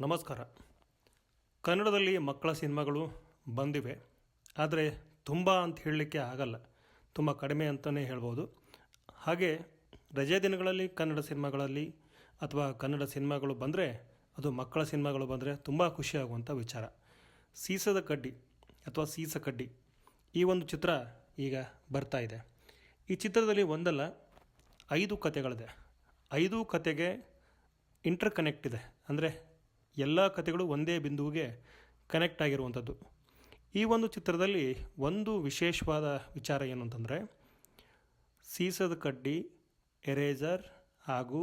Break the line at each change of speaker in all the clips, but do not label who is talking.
ನಮಸ್ಕಾರ. ಕನ್ನಡದಲ್ಲಿ ಮಕ್ಕಳ ಸಿನಿಮಾಗಳು ಬಂದಿವೆ. ಆದರೆ ತುಂಬ ಅಂತ ಹೇಳಲಿಕ್ಕೆ ಆಗಲ್ಲ. ತುಂಬ ಕಡಿಮೆ ಅಂತಲೇ ಹೇಳ್ಬೋದು. ಹಾಗೆ ರಜೆ ದಿನಗಳಲ್ಲಿ ಕನ್ನಡ ಸಿನಿಮಾಗಳಲ್ಲಿ ಅಥವಾ ಕನ್ನಡ ಸಿನಿಮಾಗಳು ಬಂದರೆ ಅದು ಮಕ್ಕಳ ಸಿನಿಮಾಗಳು ಬಂದರೆ ತುಂಬ ಖುಷಿಯಾಗುವಂಥ ವಿಚಾರ. ಸೀಸದ ಕಡ್ಡಿ ಅಥವಾ ಸೀಸ ಕಡ್ಡಿ ಈ ಒಂದು ಚಿತ್ರ ಈಗ ಬರ್ತಾ ಇದೆ. ಈ ಚಿತ್ರದಲ್ಲಿ ಒಂದಲ್ಲ, ಐದು ಕತೆಗಳಿದೆ ಐದು ಕತೆಗೆ ಇಂಟರ್ ಕನೆಕ್ಟ್ ಇದೆ. ಅಂದರೆ ಎಲ್ಲ ಕತೆಗಳು ಒಂದೇ ಬಿಂದುವಿಗೆ ಕನೆಕ್ಟ್ ಆಗಿರುವಂಥದ್ದು. ಈ ಒಂದು ಚಿತ್ರದಲ್ಲಿ ಒಂದು ವಿಶೇಷವಾದ ವಿಚಾರ ಏನು ಅಂತಂದರೆ, ಸೀಸದ ಕಡ್ಡಿ ಎರೇಜರ್ ಹಾಗೂ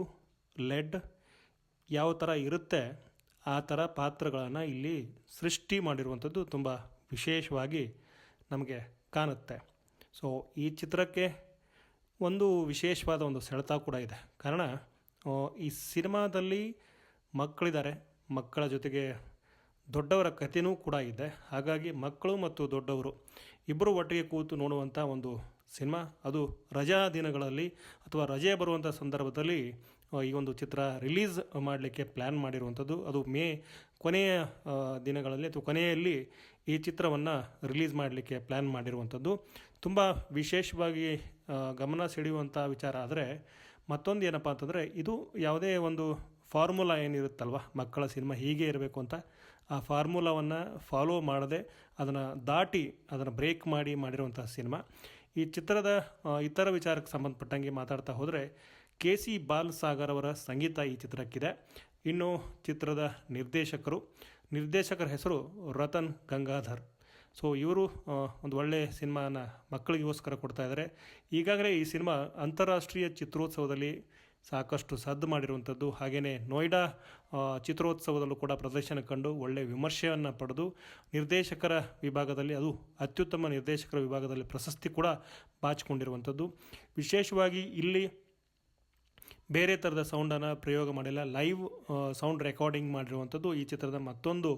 ಲೆಡ್ ಯಾವ ಥರ ಇರುತ್ತೆ, ಆ ಥರ ಪಾತ್ರಗಳನ್ನು ಇಲ್ಲಿ ಸೃಷ್ಟಿ ಮಾಡಿರುವಂಥದ್ದು ತುಂಬ ವಿಶೇಷವಾಗಿ ನಮಗೆ ಕಾಣುತ್ತೆ. ಸೊ ಈ ಚಿತ್ರಕ್ಕೆ ಒಂದು ವಿಶೇಷವಾದ ಒಂದು ಸೆಳೆತ ಕೂಡ ಇದೆ. ಕಾರಣ ಈ ಸಿನಿಮಾದಲ್ಲಿ ಮಕ್ಕಳಿದ್ದಾರೆ. ಮಕ್ಕಳ ಜೊತೆಗೆ ದೊಡ್ಡವರ ಕಥೆನೂ ಕೂಡ ಇದೆ. ಹಾಗಾಗಿ ಮಕ್ಕಳು ಮತ್ತು ದೊಡ್ಡವರು ಇಬ್ಬರು ಒಟ್ಟಿಗೆ ಕೂತು ನೋಡುವಂಥ ಒಂದು ಸಿನಿಮಾ. ಅದು ರಜಾ ದಿನಗಳಲ್ಲಿ ಅಥವಾ ರಜೆ ಬರುವಂಥ ಸಂದರ್ಭದಲ್ಲಿ ಈ ಒಂದು ಚಿತ್ರ ರಿಲೀಸ್ ಮಾಡಲಿಕ್ಕೆ ಪ್ಲ್ಯಾನ್ ಮಾಡಿರುವಂಥದ್ದು ಅದು ಮೇ ಕೊನೆಯ ದಿನಗಳಲ್ಲಿ ಅಥವಾ ಕೊನೆಯಲ್ಲಿ ಈ ಚಿತ್ರವನ್ನು ರಿಲೀಸ್ ಮಾಡಲಿಕ್ಕೆ ಪ್ಲ್ಯಾನ್ ಮಾಡಿರುವಂಥದ್ದು ತುಂಬ ವಿಶೇಷವಾಗಿ ಗಮನ ಸೆಳೆಯುವಂಥ ವಿಚಾರ ಆದರೆ ಮತ್ತೊಂದು ಏನಪ್ಪ ಅಂತಂದರೆ, ಇದು ಯಾವುದೇ ಒಂದು ಫಾರ್ಮುಲಾ ಏನಿರುತ್ತಲ್ವ? ಮಕ್ಕಳ ಸಿನಿಮಾ ಹೀಗೆ ಇರಬೇಕು ಅಂತ ಆ ಫಾರ್ಮುಲಾವನ್ನು ಫಾಲೋ ಮಾಡದೆ ಅದನ್ನು ದಾಟಿ ಅದನ್ನು ಬ್ರೇಕ್ ಮಾಡಿ ಮಾಡಿರುವಂಥ ಸಿನಿಮಾ. ಈ ಚಿತ್ರದ ಇತರ ವಿಚಾರಕ್ಕೆ ಸಂಬಂಧಪಟ್ಟಂಗೆ ಮಾತಾಡ್ತಾ ಹೋದರೆ ಕೆ ಸಿ ಬಾಲ್ ಸಾಗರ್ ಅವರ ಸಂಗೀತ ಈ ಚಿತ್ರಕ್ಕಿದೆ. ಇನ್ನು ಚಿತ್ರದ ನಿರ್ದೇಶಕರು, ನಿರ್ದೇಶಕರ ಹೆಸರು ರತನ್ ಗಂಗಾಧರ್. ಸೊ ಇವರು ಒಂದು ಒಳ್ಳೆಯ ಸಿನಿಮಾನ ಮಕ್ಕಳಿಗೋಸ್ಕರ ಕೊಡ್ತಾ ಇದ್ದಾರೆ ಈಗಾಗಲೇ ಈ ಸಿನಿಮಾ ಅಂತಾರಾಷ್ಟ್ರೀಯ ಚಿತ್ರೋತ್ಸವದಲ್ಲಿ ಸಾಕಷ್ಟು ಸದ್ದು ಮಾಡಿರುವಂಥದ್ದು. ಹಾಗೆಯೇ ನೋಯ್ಡಾ ಚಿತ್ರೋತ್ಸವದಲ್ಲೂ ಕೂಡ ಪ್ರದರ್ಶನ ಕಂಡು ಒಳ್ಳೆಯ ವಿಮರ್ಶೆಯನ್ನು ಪಡೆದು ನಿರ್ದೇಶಕರ ವಿಭಾಗದಲ್ಲಿ, ಅದು ಅತ್ಯುತ್ತಮ ನಿರ್ದೇಶಕರ ವಿಭಾಗದಲ್ಲಿ ಪ್ರಶಸ್ತಿ ಕೂಡ ಬಾಚಿಕೊಂಡಿರುವಂಥದ್ದು. ವಿಶೇಷವಾಗಿ ಇಲ್ಲಿ ಬೇರೆ ಥರದ ಸೌಂಡನ್ನು ಪ್ರಯೋಗ ಮಾಡಿಲ್ಲ, ಲೈವ್ ಸೌಂಡ್ ರೆಕಾರ್ಡಿಂಗ್ ಮಾಡಿರುವಂಥದ್ದು ಈ ಚಿತ್ರದ ಮತ್ತೊಂದು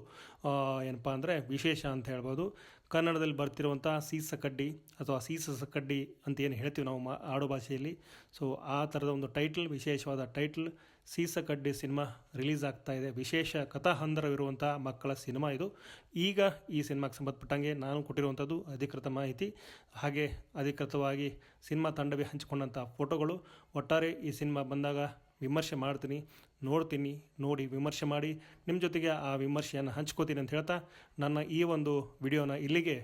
ಏನಪ್ಪ ಅಂದರೆ ವಿಶೇಷ ಅಂತ ಹೇಳ್ಬೋದು. ಕನ್ನಡದಲ್ಲಿ ಬರ್ತಿರುವಂಥ ಸೀಸ ಕಡ್ಡಿ ಅಥವಾ ಸೀಸ ಕಡ್ಡಿ ಅಂತ ಏನು ಹೇಳ್ತೀವಿ ನಾವು ಮಾ, ಆಡು ಭಾಷೆಯಲ್ಲಿ. ಸೊ ಆ ಥರದ ಒಂದು ಟೈಟಲ್, ವಿಶೇಷವಾದ ಟೈಟಲ್, ಸೀಸ ಕಡ್ಡಿ ಸಿನಿಮಾ ರಿಲೀಸ್ ಆಗ್ತಾ ಇದೆ. ವಿಶೇಷ ಕಥಾಹಂದರವಿರುವಂಥ ಮಕ್ಕಳ ಸಿನಿಮಾ ಇದು. ಈಗ ಈ ಸಿನಿಮಾಗೆ ಸಂಬಂಧಪಟ್ಟಂಗೆ ನಾನು ಕೊಟ್ಟಿರುವಂಥದ್ದು ಅಧಿಕೃತ ಮಾಹಿತಿ. ಹಾಗೆ ಅಧಿಕೃತವಾಗಿ ಸಿನಿಮಾ ತಂಡವೇ ಹಂಚಿಕೊಂಡಂಥ ಫೋಟೋಗಳು. ಒಟ್ಟಾರೆ ಈ ಸಿನಿಮಾ ಬಂದಾಗ ವಿಮರ್ಶೆ ಮಾಡ್ತೀನಿ, ನೋಡ್ತೀನಿ, ನೋಡಿ ವಿಮರ್ಶೆ ಮಾಡಿ ನಿಮ್ಮ ಜೊತೆಗೆ ಆ ವಿಮರ್ಶೆಯನ್ನು ಹಂಚ್ಕೋತೀನಿ ಅಂತ ಹೇಳ್ತಾ ನನ್ನ ಈ ಒಂದು ವಿಡಿಯೋನ ಇಲ್ಲಿಗೆ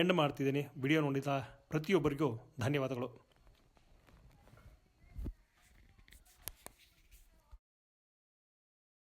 ಎಂಡ್ ಮಾಡ್ತಿದ್ದೀನಿ. ವಿಡಿಯೋ ನೋಡಿದ ಪ್ರತಿಯೊಬ್ಬರಿಗೂ ಧನ್ಯವಾದಗಳು.